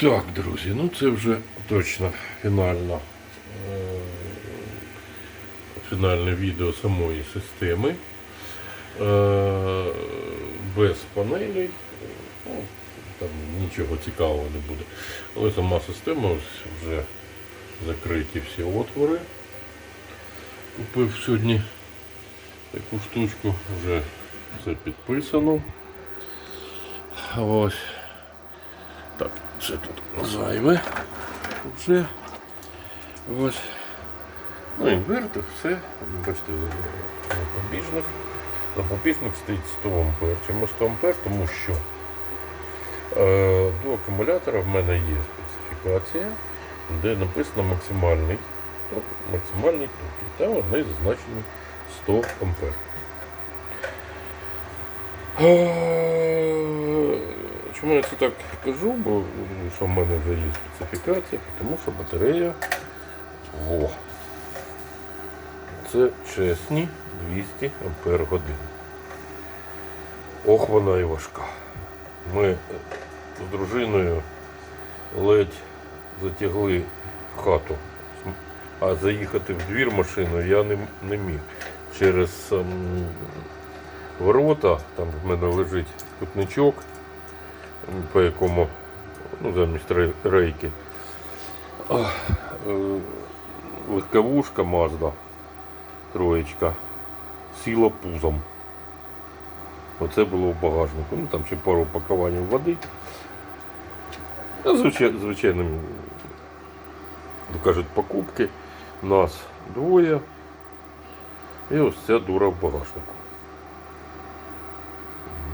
Так, друзі, ну це вже точно фінальна, е, фінальне відео самої системи. Е, без панелей. Ну, там нічого цікавого не буде. Але сама система ось вже закриті всі отвори. Купив сьогодні таку штучку, вже все підписано. Ось. Так, це тут зайве вже. Ось. Ну, інвертор, все. Бачите, запобіжник. Запобіжник стоїть 100 ампер. Чому 100 ампер? Тому що е, до акумулятора в мене є специфікація, де написано максимальний ток, максимальний ток. Там вони зазначені 100 ампер. Чому я це так кажу? Бо ну, що в мене є специфікація, тому що батарея во. Це чесні 200 ампер годин. Ох, вона і важка. Ми з дружиною ледь затягли хату, а заїхати в двір машиною я не, не міг. Через ем, ворота, там в мене лежить кутничок, по якому ну, замість рейки. Е, легковушка Мазда, троєчка, сіла пузом. Оце було в багажнику. Ну там ще пару пакувань води. Звичайно, кажуть, покупки. Нас двоє. І ось ця дура в багажнику.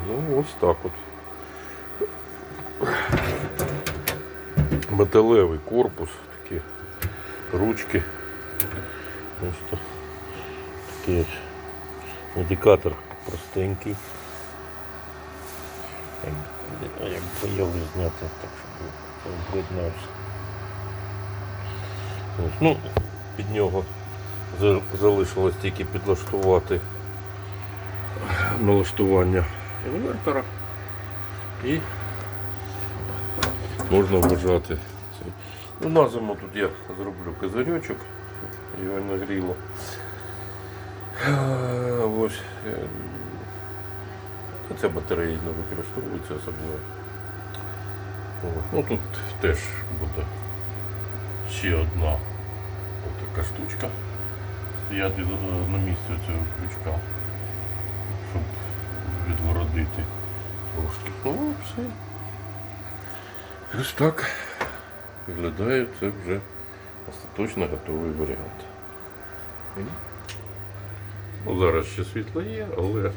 Ну, ось так от. Металевий корпус, такі ручки. Ось такий індикатор простенький. Як, як бояли зняти, так щоб. Ось, Ну, під нього залишилось тільки підлаштувати налаштування інвертора і можна вважати. Ну, на тут я зроблю козирьочок, щоб його не гріло. Е, Ось. Ця батарея не використовується особливо. Ну тут теж буде ще одна така штучка стояти е, на місці цього крючка, щоб відгородити трошки. Ну все. Ось так виглядає це вже остаточно готовий варіант. Ну, зараз ще світло є, але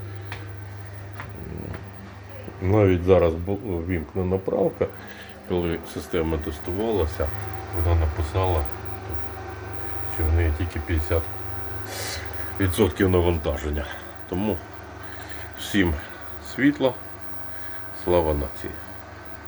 навіть зараз вімкнена правка, коли система тестувалася, вона написала, що в неї тільки 50% навантаження. Тому всім світла, слава нації.